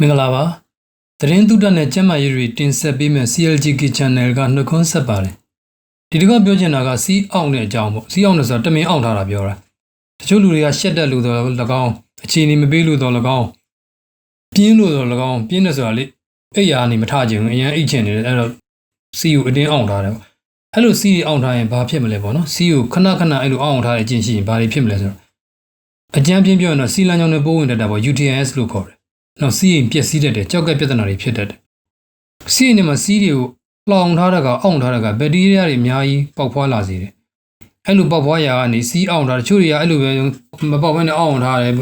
မင်္ဂလာပါသတင်းသုတနဲ့ကျမ်းမာရေးတွေတင်ဆက်ပေးမယ့် CLGK Channel ကနှုတ်ခွန်းဆက်ပါတယ်ဒီတစ်ခါပြောချင်တာကစီးအောင်တဲ့အကြောင်းပေါ့စီးအောင်လို့ဆိုတာတမင်အောင်ထားတာပြောတာတချို့လူတွေကရှက်တက်လို့တော့၎င်းအခြေအနေမပေးလို့တော့၎င်းပြင်းလို့တော့၎င်းပြင်းတယ်ဆိုတာလေအိပ်ရာနေမထခြင်းဘူးအရင်အိတ်ချင်နေတယ်အဲ့တော့စီးကိုအတင်းအောင်ထားတယ်ပေါ့အဲ့လိုစီးအောင်ထားရင်ဘာဖြစ်မလဲပေါ့နော်စီးကိုခဏခဏအဲ့လိုအောင်ထားတဲ့အကျင့်ရှိရင်ဘာတွေဖြစ်မလဲဆိုတော့အကြမ်းပြင်းပြောရင်တော့စီလန်ကြောင့်လည်းပိုးဝင်တတ်တာပေါ့ UTIS လို့ခေါ်တယ် နောက်စီးရင်ပျက်စီးတတ်တယ်ကြောက်ကပြဿနာတွေဖြစ်တတ်တယ်စီးရင်ထဲမှာစီးတွေကိုလောင်ထားတာကအောင့်ထားတာကဘက်တီးရီးယားတွေအများကြီးပေါက်ဖွာလာစေတယ်အဲ့လိုပေါက်ဖွာရာကနေစီးအောင်ထားတချို့တွေကအဲ့လိုပဲမပေါက်ဘဲနဲ့အောင့်ထားတယ်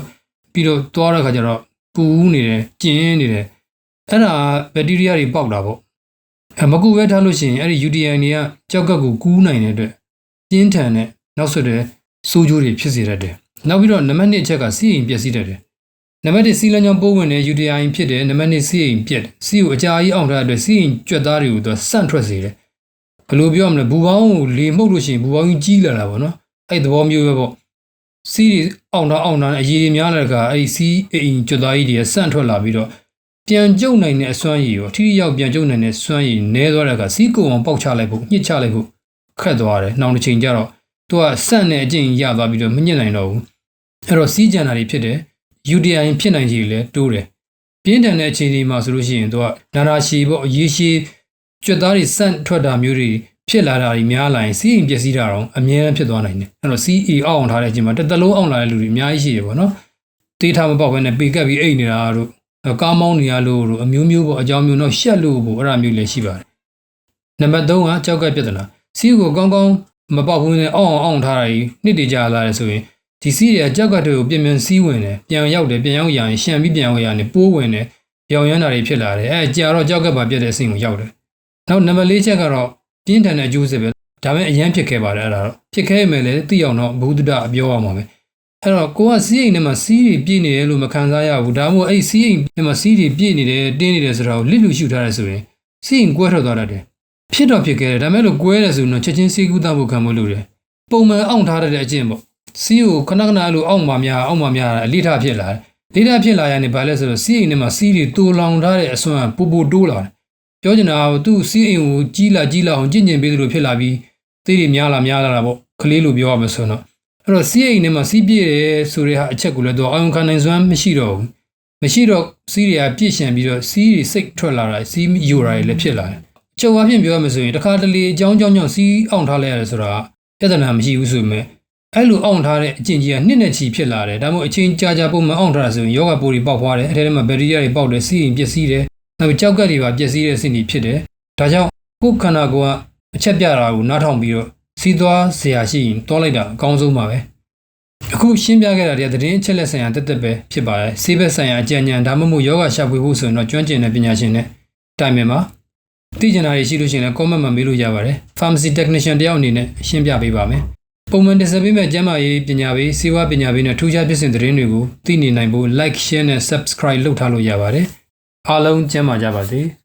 ပြီးတော့သွားတဲ့ခါကျတော့ပူနေတယ်ကျင်းနေတယ်အဲ့ဒါဘက်တီးရီးယားတွေပေါက်တာပေါ့အမကူပဲထားလို့ရှိရင်အဲ့ဒီ UTI တွေကကြောက်ကကိုကူးနိုင်တဲ့အတွက်ပြင်းထန်တဲ့နောက်ဆက်တဲ့စိုးကျိုးတွေဖြစ်စေတတ်တယ်နောက်ပြီးတော့နံပါတ်2အချက်ကစီးရင်ပျက်စီးတတ်တယ် နံပါတ်1စီလန်ကြောင့်ပိုးဝင်တဲ့ UTI ဖြစ်တယ်နံပါတ်2စီရင်ပြက်စီကိုအကြာကြီးအောင်ထားတဲ့အတွက်စီရင်ကြွက်သားတွေကိုသူဆန့်ထွက်စေတယ်ဘယ်လိုပြောမလဲဘူပေါင်းကိုလေမှုတ်လို့ရှိရင်ဘူပေါင်းကြီးကြီးလာတာပေါ့နော်အဲ့သဘောမျိုးပဲပေါ့စီတွေအောင်တာအောင်တာအရေးတွေများလာတဲ့အခါအဲ့ဒီစီအိမ်ကြွက်သားကြီးတွေဆန့်ထွက်လာပြီးတော့ပြန်ကျုပ်နိုင်တဲ့အစွမ်းရည်ရောထိထိရောက်ပြန်ကျုပ်နိုင်တဲ့စွမ်းရည်နည်းသွားတဲ့အခါစီကိုအောင်ပေါက်ချလိုက်ဖို့ညှစ်ချလိုက်ဖို့ခက်သွားတယ်နောက်တစ်ချိန်ကျတော့သူကဆန့်တဲ့အကျင့်ရသွားပြီးတော့မညှစ်နိုင်တော့ဘူးအဲ့တော့စီးကြံတာတွေဖြစ်တယ် UTI ဖြစ်နိုင်ခြေလည်းတိုးတယ်ပြင်းထန်တဲ့အခြေအနေမှာဆိုလို့ရှိရင်သူကနာရာရှည်ပေါ့အရေးရှည်ကြွက်သားတွေစန့်ထွက်တာမျိုးတွေဖြစ်လာတာတွေများလာရင်စီးရင်ပျက်စီးတာတော့အများအားဖြစ်သွားနိုင်တယ်အဲ့တော့ CE အောက်အောင်ထားတဲ့အချိန်မှာတစ်သလုံးအောင်လာတဲ့လူတွေအများကြီးရှိတယ်ပေါ့နော်တေးထားမပေါက်ဘဲနဲ့ပေကပ်ပြီးအိတ်နေတာတို့ကားမောင်းနေရလို့တို့အမျိုးမျိုးပေါ့အကြောင်းမျိုးတော့ရှက်လို့ပေါ့အဲ့ဒါမျိုးလည်းရှိပါတယ်နံပါတ်3ကကြောက်ကပြဿနာစီးကိုကောင်းကောင်းမပေါက်ဘူးနဲ့အောက်အောင်အောင်ထားတာကြီးနှစ်တည်ကြလာတယ်ဆိုရင် ဒီစီးတွေကကြောက်ကတွေကိုပြင်ပြင်စီးဝင်တယ်ပြန်ရောက်တယ်ပြန်ရောက်ရရင်ရှံပြီးပြန်ရောက်ရရင်ပိုးဝင်တယ်ပြောင်ရမ်းတာတွေဖြစ်လာတယ်အဲကြာတော့ကြောက်ကပါပြတ်တဲ့အဆင့်ကိုရောက်တယ်နောက်နံပါတ်၄ချက်ကတော့ပြင်းထန်တဲ့အကျိုးဆက်ပဲဒါပေမဲ့အရန်ဖြစ်ခဲ့ပါတယ်အဲ့ဒါတော့ဖြစ်ခဲ့မယ်လေသိအောင်တော့ဘုဒ္ဓအပြောရမှာပဲအဲ့တော့ကိုကစီးအိမ်ထဲမှာစီးတွေပြည့်နေတယ်လို့မခံစားရဘူးဒါမှမဟုတ်အဲ့စီးအိမ်ထဲမှာစီးတွေပြည့်နေတယ်တင်းနေတယ်ဆိုတာကိုလစ်လူရှုထားတယ်ဆိုရင်စီးအိမ်ကွဲထွက်သွားတတ်တယ်ဖြစ်တော့ဖြစ်ခဲ့တယ်ဒါပေမဲ့လို့ကွဲတယ်ဆိုရင်တော့ချက်ချင်းစီးကူးသားဖို့ခံဖို့လိုတယ်ပုံမှန်အောင်ထားတဲ့အကျင့်ပေါ့ စီးကိုခဏခဏအဲ့လိုအောက်မှာများအောက်မှာများအလိထဖြစ်လာတယ်လိထဖြစ်လာရနေဘာလဲဆိုတော့စီးအိမ်ထဲမှာစီးတွေတူလောင်ထားတဲ့အစွမ်းပူပူတိုးလာတယ်ပြောချင်တာကသူ့စီးအိမ်ကိုကြီးလာကြီးလာအောင်ကြင်ကြင်ပေးသလိုဖြစ်လာပြီးသေးတွေများလာများလာတာပေါ့ကလေးလိုပြောရမှာဆိုတော့အဲ့တော့စီးအိမ်ထဲမှာစီးပြည့်တယ်ဆိုတဲ့ဟာအချက်ကိုလည်းသူအောင်ခံနိုင်စွမ်းမရှိတော့ဘူးမရှိတော့စီးတွေကပြည့်ရှံပြီးတော့စီးတွေစိတ်ထွက်လာတာစီးယူတာတွေလည်းဖြစ်လာတယ်ချုပ်အဖြစ်ပြောရမှာဆိုရင်တခါတလေအကြောင်းကြောင်းကြောင့်စီးအောင်ထားလိုက်ရတယ်ဆိုတာပြဿနာမရှိဘူးဆိုပေမဲ့ အဲ့လိုအောင့်ထားတဲ့အကျင့်ကြီးကနှစ်နဲ့ချီဖြစ်လာတယ်ဒါမှမဟုတ်အချင်းကြာကြာပုံမှန်အောင့်ထားတာဆိုရင်ယောဂပိုးတွေပေါက်သွားတယ်အဲဒီထဲမှာဘက်တီးရီးယားတွေပေါက်တယ်စီးရင်ပျက်စီးတယ်နောက်ကြောက်ကက်တွေပါပျက်စီးတဲ့အဆင့်ကြီးဖြစ်တယ်ဒါကြောင့်ကိုယ်ခန္ဓာကိုယ်ကအချက်ပြတာကိုနားထောင်ပြီးတော့စီးသွားစရာရှိရင်တွားလိုက်တာအကောင်းဆုံးပါပဲအခုရှင်းပြခဲ့တာတွေကသတင်းအချက်လက်ဆိုင်ရာတက်တက်ပဲဖြစ်ပါတယ်ဆေးဘက်ဆိုင်ရာအကြံဉာဏ်ဒါမှမဟုတ်ယောဂရှာဖွေဖို့ဆိုရင်တော့ကျွမ်းကျင်တဲ့ပညာရှင်တွေတိုင်ပင်ပါသိကျင်တာတွေရှိလို့ရှိရင်လည်း comment မှာမေးလို့ရပါတယ် pharmacy technician တယောက်အနေနဲ့ရှင်းပြပေးပါမယ် ပုံမှန်တင်ဆက်ပေးမဲ့ကျမ်းမာရေးပညာပေးစေဝါပညာပေးနဲ့ထူးခြားဖြစ်စဉ်သတင်းတွေကိုသိနေနိုင်ဖို့ like share နဲ့ subscribe လုပ်ထားလို့ရပါတယ်အားလုံးကျမ်းမာကြပါစေ။